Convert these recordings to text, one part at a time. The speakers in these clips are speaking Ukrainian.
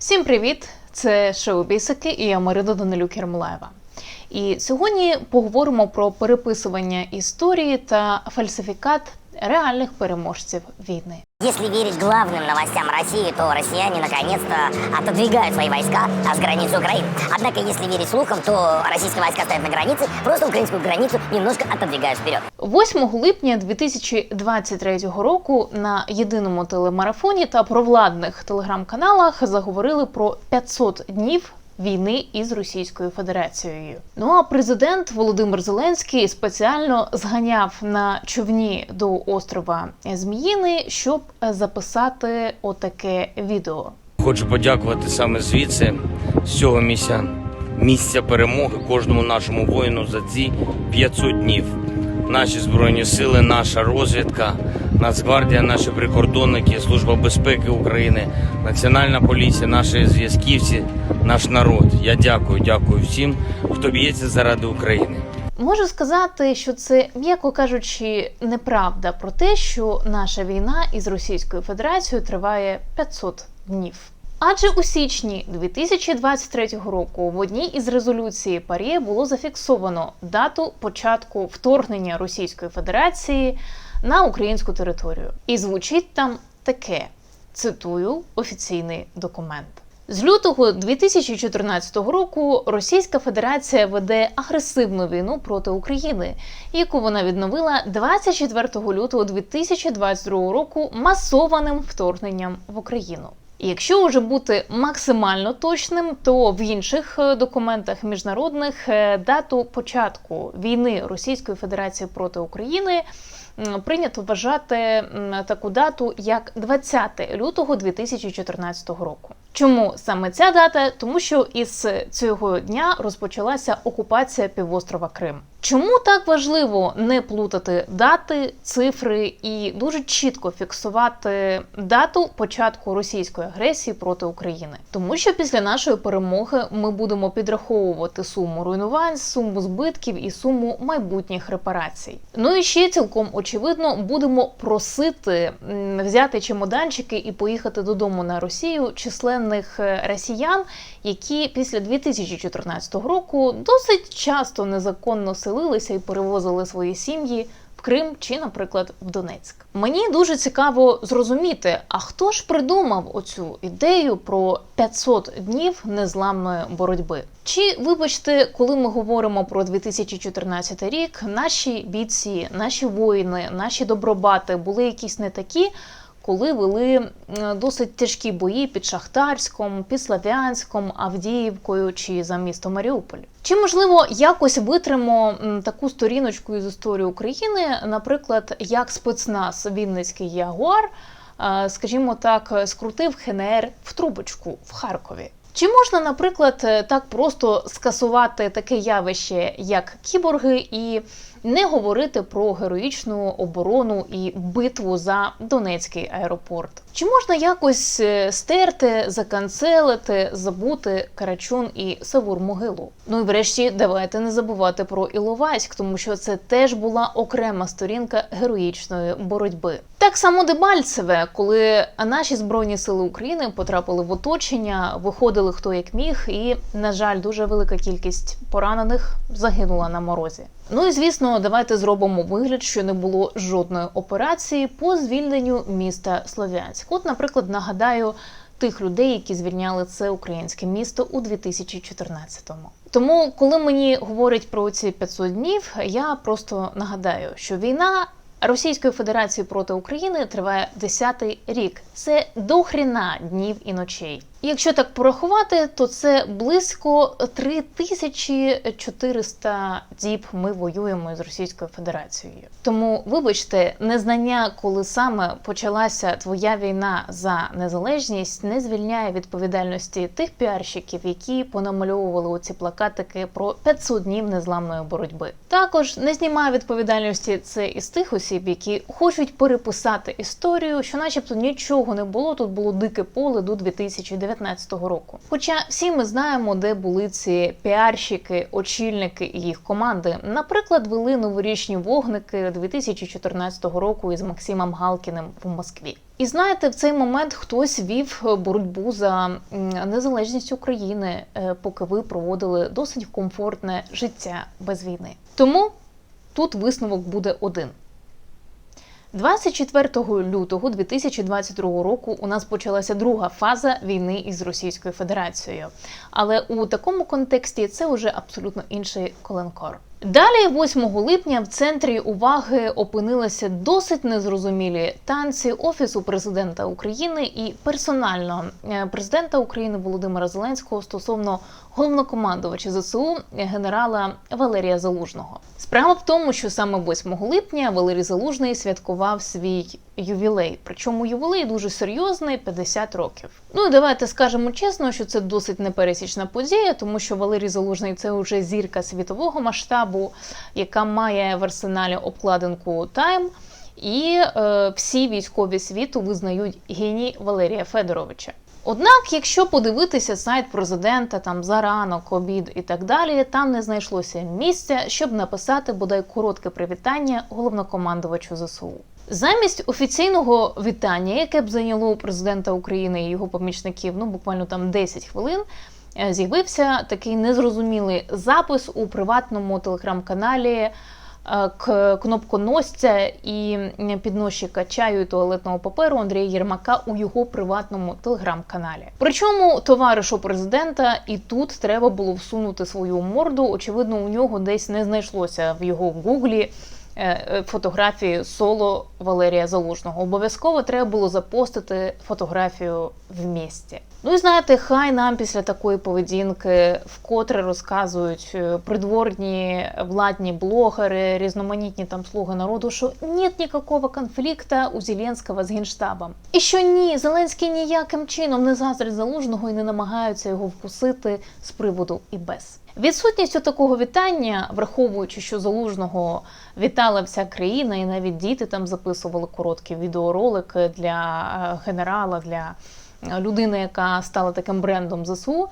Всім привіт! Це шоу Бісики і я Марина Данилюк Ермолаєва. І сьогодні поговоримо про переписування історії та фальсифікат реальних переможців війни. Если верить главным новостям России, то россияне наконец-то отодвигают свои войска с границы Украины. Однако, если верить слухам, то российские войска стоят на границе, просто украинскую границу немножко отодвигают вперед. 8 липня 2023 року на єдиному телемарафоні та провладних телеграм-каналах заговорили про 500 днів. Війни із Російською Федерацією. Ну а президент Володимир Зеленський спеціально зганяв на човні до острова Зміїни, щоб записати отаке відео. Хочу подякувати саме звідси, з цього місця, місця перемоги кожному нашому воїну за ці 500 днів. Наші збройні сили, наша розвідка, Нацгвардія, наші прикордонники, Служба безпеки України, Національна поліція, наші зв'язківці, наш народ. Я дякую, дякую всім, хто б'ється заради України. Можу сказати, що це, м'яко кажучи, неправда про те, що наша війна із Російською Федерацією триває 500 днів. Адже у січні 2023 року в одній із резолюцій ПАРЄ було зафіксовано дату початку вторгнення Російської Федерації на українську територію. І звучить там таке: цитую офіційний документ. З лютого 2014 року Російська Федерація веде агресивну війну проти України, яку вона відновила 24 лютого 2022 року масованим вторгненням в Україну. Якщо вже бути максимально точним, то в інших е, документах міжнародних е, дату початку війни Російської Федерації проти України прийнято вважати таку дату як 20 лютого 2014 року. Чому саме ця дата? Тому що із цього дня розпочалася окупація півострова Крим. Чому так важливо не плутати дати, цифри і дуже чітко фіксувати дату початку російської агресії проти України? Тому що після нашої перемоги ми будемо підраховувати суму руйнувань, суму збитків і суму майбутніх репарацій. Ну і ще цілком очевидно будемо просити взяти чемоданчики і поїхати додому на Росію численних е, росіян, які після 2014 року досить часто незаконно селилися і перевозили свої сім'ї в Крим чи, наприклад, в Донецьк. Мені дуже цікаво зрозуміти, а хто ж придумав оцю ідею про 500 днів незламної боротьби? Чи вибачте, коли ми говоримо про 2014 рік, наші бійці, наші воїни, наші добробати були якісь не такі, коли вели досить тяжкі бої під Шахтарськом, під Слав'янськом, Авдіївкою чи за місто Маріуполь. Чи можливо якось витримо таку сторіночку із історії України, наприклад, як спецназ Вінницький Ягуар, е, скажімо так, скрутив ХНР в трубочку в Харкові? Чи можна, наприклад, е, так просто скасувати таке явище, як кіборги, і не говорити про героїчну оборону і битву за Донецький аеропорт? Чи можна якось е, стерти, заканцелити, забути Карачун і Савур Могилу? Ну і врешті давайте не забувати про Іловайськ, тому що це теж була окрема сторінка героїчної боротьби. Так само Дебальцеве, коли наші збройні сили України потрапили в оточення, виходили хто як міг, і на жаль, дуже велика кількість поранених загинула на морозі. Ну і звісно, давайте зробимо вигляд, що не було жодної операції по звільненню міста Слов'янськ. От, наприклад, нагадаю тих людей, які звільняли це українське місто у 2014-му. Тому, коли мені говорять про ці 500 днів, я просто нагадаю, що війна Російської Федерації проти України триває 10-й рік. Це до хріна днів і ночей. Якщо так порахувати, то це близько 3400 діб ми воюємо з Російською Федерацією. Тому, вибачте, незнання, коли саме почалася твоя війна за незалежність, не звільняє відповідальності тих піарщиків, які понамальовували оці плакатики про 500 днів незламної боротьби. Також не знімає відповідальності це із тих осіб, які хочуть переписати історію, що, начебто, нічого не було. Тут було дике поле до 2019 року. Хоча всі ми знаємо, де були ці піарщики, очільники і їх команди. Наприклад, вели новорічні вогники 2014 року із Максимом Галкіним в Москві. І знаєте, в цей момент хтось вів боротьбу за незалежність України, е, поки ви проводили досить комфортне життя без війни. Тому тут висновок буде один. 24 лютого 2022 року у нас почалася друга фаза війни із Російською Федерацією. Але у такому контексті це вже абсолютно інший коленкор. Далі, 8 липня, в центрі уваги опинилися досить незрозумілі танці Офісу президента України і персонально е, президента України Володимира Зеленського стосовно головнокомандувача ЗСУ генерала Валерія Залужного. Справа в тому, що саме 8 липня Валерій Залужний святкував свій ювілей. Причому ювілей дуже серйозний 50 років. Ну і давайте скажемо чесно, що це досить непересічна подія, тому що Валерій Залужний це вже зірка світового масштабу, яка має в арсеналі обкладинку Time. І е, всі військові світу визнають геній Валерія Федоровича. Однак, якщо подивитися сайт президента, там за ранок, обід і так далі, там не знайшлося місця, щоб написати бодай коротке привітання головнокомандувачу ЗСУ. Замість офіційного вітання, яке б зайняло президента України і його помічників, ну буквально там 10 хвилин, е, з'явився такий незрозумілий запис у приватному телеграм-каналі е, кнопконосця і підносчика чаю і туалетного паперу Андрія Єрмака у його приватному телеграм-каналі. Причому товаришу президента і тут треба було всунути свою морду. Очевидно, у нього десь не знайшлося в його гуглі. Е, е, Фотографії соло Валерія Залужного. Обов'язково треба було запостити фотографію в місті. Ну і знаєте, хай нам після такої поведінки вкотре розказують е, придворні владні блогери, різноманітні там слуги народу, що нет ніякого конфлікту у Зеленського з генштабом. І що ні, Зеленський ніяким чином не заздрить залужного і не намагаються його вкусити з приводу і без. Відсутністю такого вітання, враховуючи, що залужного вітала вся країна, і навіть діти там записували короткі відеоролики для е, генерала, для е, людини, яка стала таким брендом ЗСУ,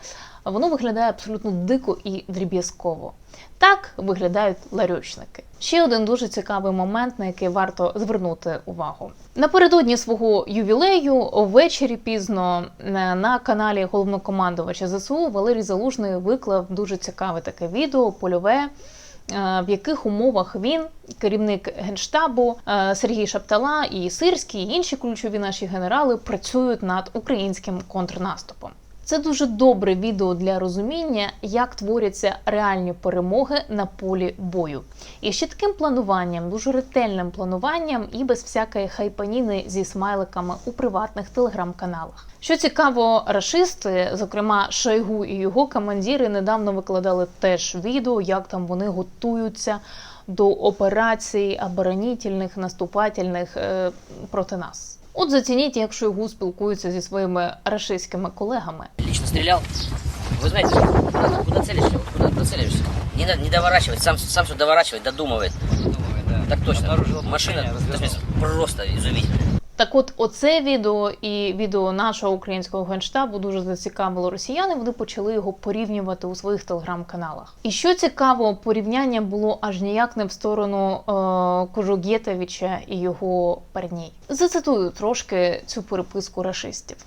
воно виглядає абсолютно дико і дріб'язково. Так виглядають ларьочники. Ще один дуже цікавий момент, на який варто звернути увагу. Напередодні свого ювілею, ввечері пізно е, на каналі головнокомандувача ЗСУ Валерій Залужний виклав дуже цікаве таке відео, польове. е, В яких умовах він, керівник генштабу е, Сергій Шаптала і Сирський, і інші ключові наші генерали працюють над українським контрнаступом. Це дуже добре відео для розуміння, як творяться реальні перемоги на полі бою. І ще таким плануванням, дуже ретельним плануванням і без всякої хайпаніни зі смайликами у приватних телеграм-каналах. Що цікаво, рашисти, зокрема Шойгу і його командири, недавно викладали теж відео, як там вони готуються до операцій оборонітельних, наступательних е, проти нас. От зацініть, як Шойгу спілкується зі своїми рашистськими колегами. Лично стріляв. Ви знаєте, куди целишся? Куди куда? Не, надо- не доворачивать, сам, сам все доворачивает, додумывает. Так точно. Машина то просто изумительная. Так от, оце відео і відео нашого українського генштабу дуже зацікавило росіян. і Вони почали його порівнювати у своїх телеграм-каналах. І що цікаво, порівняння було аж ніяк не в сторону е, Кожугєтовича і його парней. Зацитую трошки цю переписку рашистів.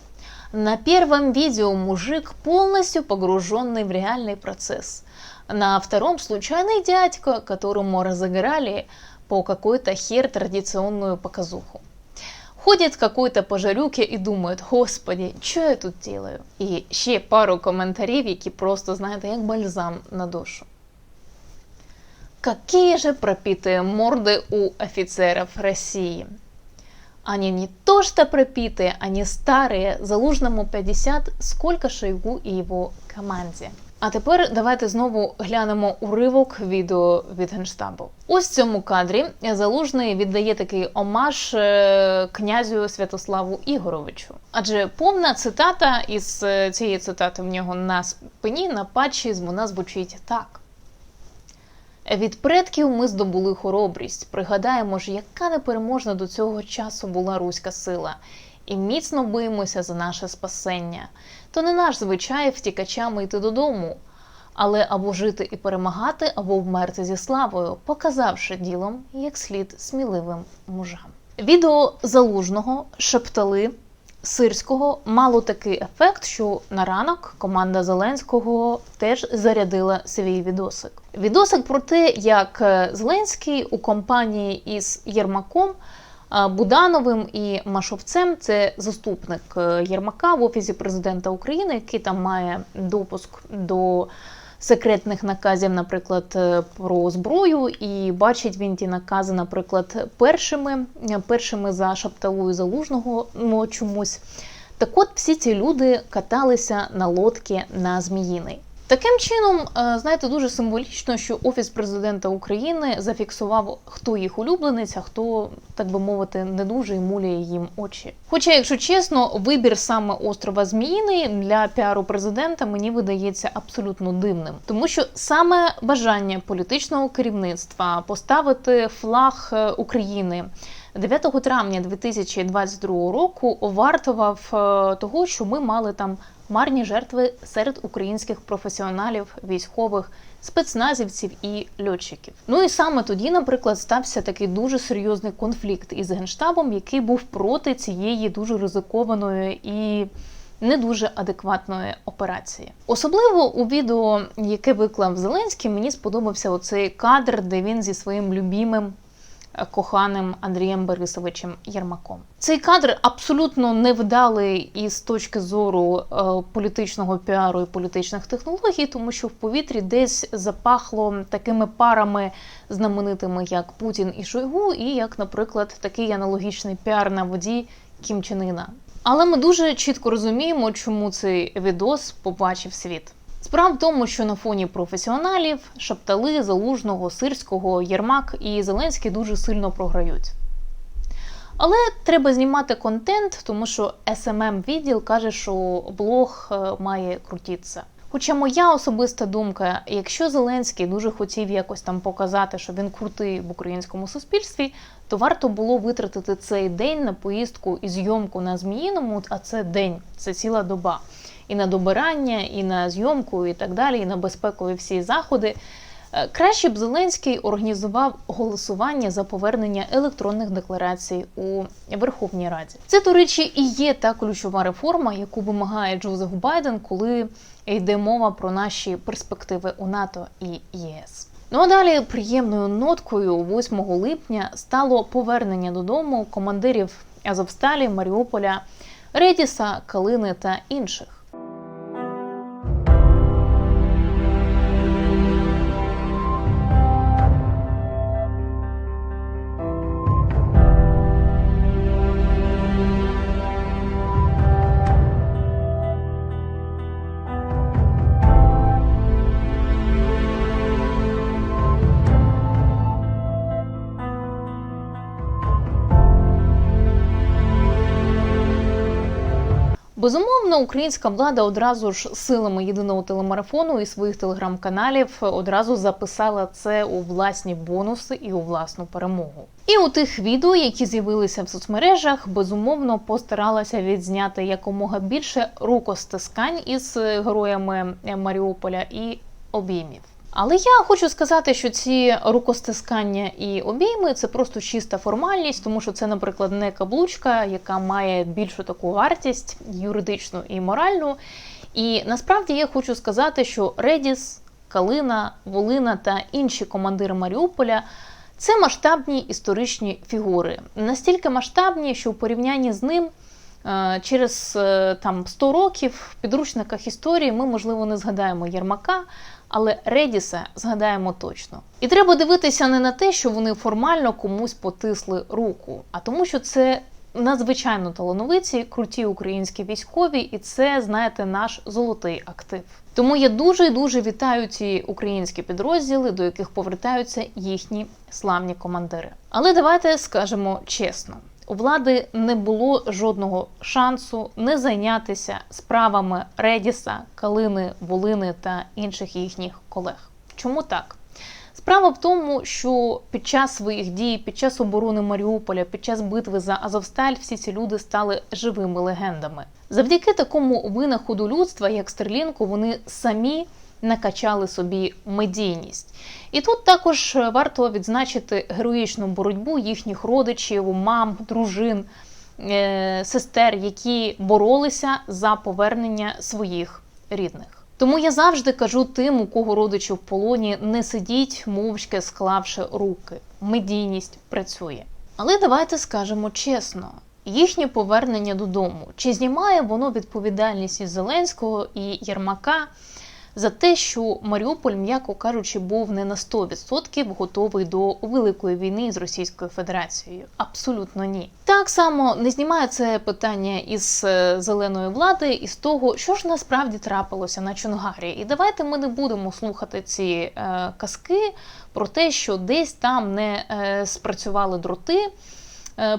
На первом видео мужик полностью погруженный в реальный процесс. На втором случайный дядька, которому разыграли по какой-то хер традиционную показуху. Ходит какой-то по жарюке і думає, господі, що я тут делаю? І ще пару коментарів, які просто, знаєте, як бальзам на душу. Какие же пропитые морды у офицеров России? Они не то что пропитые, они старые, Залужному 50, сколько Шойгу і його команді. А тепер давайте знову глянемо уривок відео від генштабу. Ось в цьому кадрі Залужний віддає такий омаж е, князю Святославу Ігоровичу. Адже повна цитата із е, цієї цитати в нього на спині на патчі вона звучить так. Від предків ми здобули хоробрість. Пригадаємо ж, яка непереможна до цього часу була руська сила, і міцно биємося за наше спасення. То не наш звичай втікачами йти додому, але або жити і перемагати, або вмерти зі славою, показавши ділом як слід сміливим мужам. Відео залужного шептали. Сирського мало такий ефект, що на ранок команда Зеленського теж зарядила свій відосик. Відосик про те, як е, Зеленський у компанії із Єрмаком, Будановим і Машовцем, це заступник е, Єрмака в офісі президента України, який там має допуск до секретних наказів, наприклад, е, про зброю, і бачить він ті накази, наприклад, першими, е, першими за Шапталою Залужного ну, чомусь. Так от всі ці люди каталися на лодці на Зміїний. Таким чином, е, знаєте, дуже символічно, що офіс президента України зафіксував, хто їх улюбленець, а хто, так би мовити, не дуже і муляє їм очі. Хоча, якщо чесно, вибір саме острова Зміїний для піару президента мені видається абсолютно дивним, тому що саме бажання політичного керівництва поставити флаг е, України. 9 травня 2022 року вартував е, того, що ми мали там марні жертви серед українських професіоналів, військових, спецназівців і льотчиків. Ну і саме тоді, наприклад, стався такий дуже серйозний конфлікт із генштабом, який був проти цієї дуже ризикованої і не дуже адекватної операції. Особливо у відео, яке виклав Зеленський, мені сподобався оцей кадр, де він зі своїм любімим коханим Андрієм Борисовичем Єрмаком. Цей кадр абсолютно невдалий із точки зору е, політичного піару і політичних технологій, тому що в повітрі десь запахло такими парами знаменитими, як Путін і Шойгу, і як, наприклад, такий аналогічний піар на воді Кім Чен Іна. Але ми дуже чітко розуміємо, чому цей відос побачив світ. Справа в тому, що на фоні професіоналів Шаптали, Залужного, Сирського, Єрмак і Зеленський дуже сильно програють. Але треба знімати контент, тому що smm відділ каже, що блог е, має крутитися. Хоча моя особиста думка, якщо Зеленський дуже хотів якось там показати, що він крутий в українському суспільстві, то варто було витратити цей день на поїздку і зйомку на Зміїному, а це день, це ціла доба. І на добирання, і на зйомку, і так далі, і на безпекові всі заходи. Е, Краще б Зеленський організував голосування за повернення електронних декларацій у Верховній Раді. Це, до речі, і є та ключова реформа, яку вимагає Джозеф Байден, коли йде мова про наші перспективи у НАТО і ЄС. Ну а далі приємною ноткою 8 липня стало повернення додому командирів Азовсталі, Маріуполя, Редіса, Калини та інших. Безумовно, українська влада одразу ж силами єдиного телемарафону і своїх телеграм-каналів одразу записала це у власні бонуси і у власну перемогу. І у тих відео, які з'явилися в соцмережах, безумовно постаралася відзняти якомога більше рукостискань із героями Маріуполя і обіймів. Але я хочу сказати, що ці рукостискання і обійми це просто чиста формальність, тому що це, наприклад, не каблучка, яка має більшу таку вартість юридичну і моральну. І насправді я хочу сказати, що Редіс, Калина, Волина та інші командири Маріуполя це масштабні історичні фігури. Настільки масштабні, що в порівнянні з ним е, через е, там 100 років в підручниках історії ми, можливо, не згадаємо Єрмака, але Редіса згадаємо точно. І треба дивитися не на те, що вони формально комусь потисли руку, а тому, що це надзвичайно талановиті, круті українські військові, і це, знаєте, наш золотий актив. Тому я дуже і дуже вітаю ці українські підрозділи, до яких повертаються їхні славні командири. Але давайте скажемо чесно. У влади не було жодного шансу не зайнятися справами Редіса, Калини, Волини та інших їхніх колег. Чому так? Справа в тому, що під час своїх дій, під час оборони Маріуполя, під час битви за Азовсталь, всі ці люди стали живими легендами. Завдяки такому винаходу людства, як Стерлінку, вони самі накачали собі медійність. І тут також варто відзначити героїчну боротьбу їхніх родичів, мам, дружин, е, сестер, які боролися за повернення своїх рідних. Тому я завжди кажу тим, у кого родичі в полоні, не сидіть мовчки, склавши руки. Медійність працює. Але давайте скажемо чесно: їхнє повернення додому чи знімає воно відповідальність із Зеленського і Єрмака за те, що Маріуполь, м'яко кажучи, був не на 100% готовий до великої війни з Російською Федерацією? Абсолютно ні. Так само не знімає це питання із е, зеленої влади і з того, що ж насправді трапилося на Чонгарі. І давайте ми не будемо слухати ці е, казки про те, що десь там не е, спрацювали дроти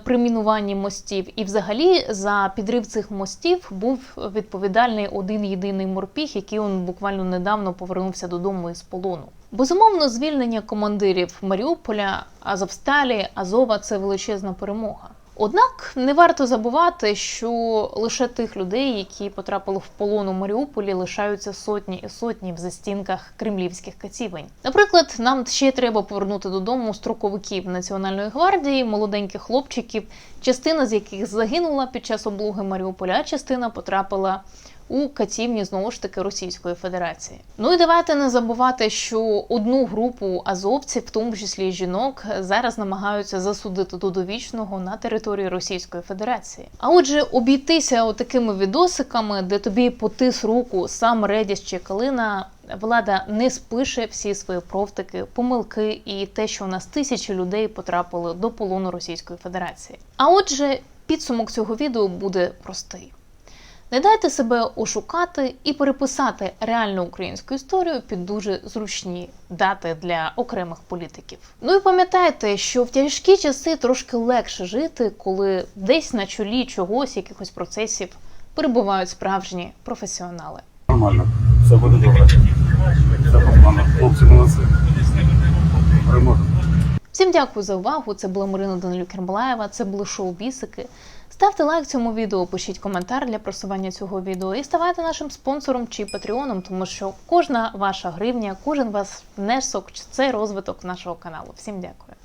при мінуванні мостів, і взагалі за підрив цих мостів був відповідальний один єдиний морпіг, який он буквально недавно повернувся додому із полону. Безумовно, звільнення командирів Маріуполя, Азовсталі, Азова це величезна перемога. Однак не варто забувати, що лише тих людей, які потрапили в полон у Маріуполі, лишаються сотні і сотні в застінках кремлівських кацівень. Наприклад, нам ще треба повернути додому строковиків Національної гвардії, молоденьких хлопчиків, частина з яких загинула під час облоги Маріуполя, частина потрапила у катівні знову ж таки Російської Федерації. Ну і давайте не забувати, що одну групу азовців, в тому числі жінок, зараз намагаються засудити до довічного на території Російської Федерації. А отже, обійтися отакими відосиками, де тобі потис руку сам Редіс чи Калина. Влада не спише всі свої провтики, помилки і те, що у нас тисячі людей потрапили до полону Російської Федерації. А отже, підсумок цього відео буде простий. Не дайте себе ошукати і переписати реальну українську історію під дуже зручні дати для окремих політиків. Ну і пам'ятайте, що в тяжкі часи трошки легше жити, коли десь на чолі чогось, якихось процесів перебувають справжні професіонали. Нормально, все буде добре. Все. Хлопці молодці. Переможемо. Всім дякую за увагу. Це була Марина Данилюк Кермалаєва, це було шоу Бісики. Ставте лайк цьому відео, пишіть коментар для просування цього відео і ставайте нашим спонсором чи патреоном, тому що кожна ваша гривня, кожен ваш внесок це розвиток нашого каналу. Всім дякую.